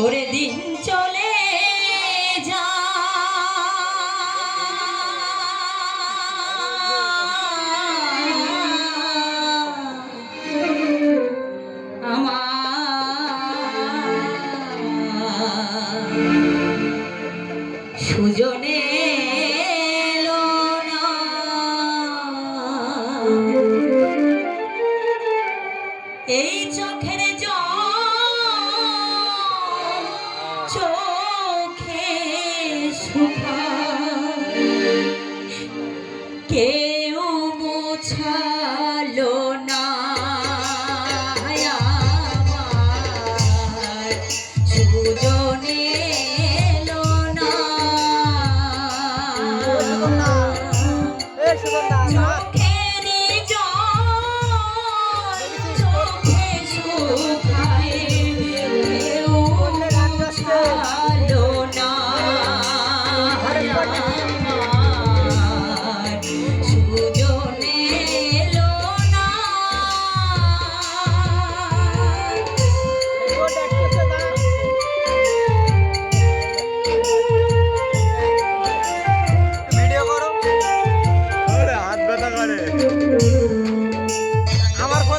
ওরে দিন চলে যা। সুজনে এলো শুকায়।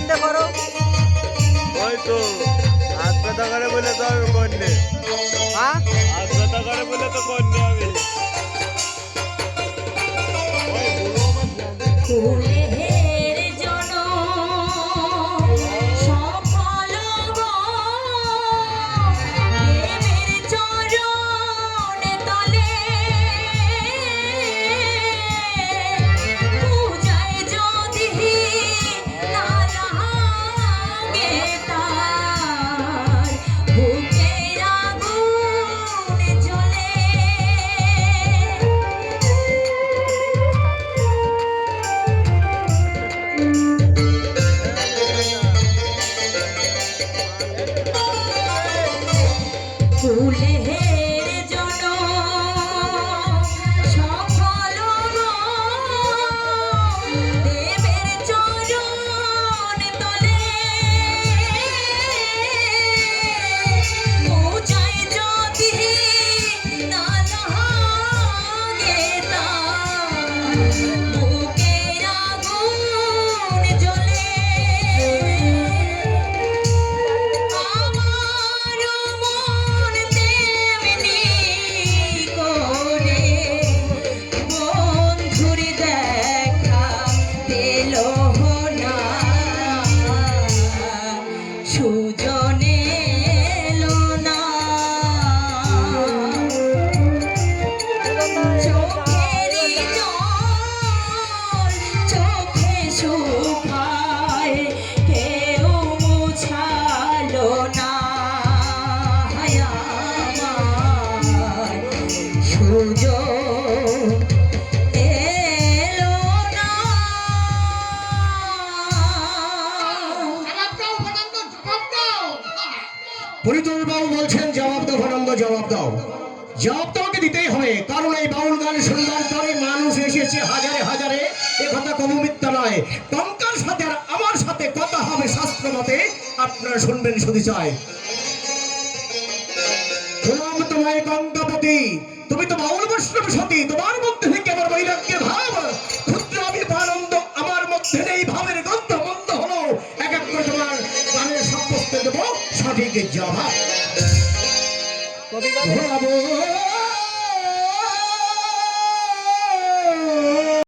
ফোন করো। ওই তো হাত ব্যথা করে বলে তো আমি করলে হ্যাঁ? হাত ব্যথা করে বলে তো করলে আমি। সুজনে পরিতোষ বাবু বলছেন, জবাব দাও ফনন্দ জবাব দাও। জবাব তোমাকে দিতেই হবে, কারণ এই বাউল গান শুনবার পরে মানুষ এসেছে হাজারে হাজারে। এ কথা কম মিথ্যা নয়। টঙ্কার সাথে আর আমার সাথে কথা হবে শাস্ত্র মতে। আপনারা শুনবেন শুধু প্রণাম তোমায় গঙ্গাপতি। তুমি তো বাউল বৈষ্ণব সতী। তোমার মধ্যে থেকে আমার বৈরাগ্যের জবাব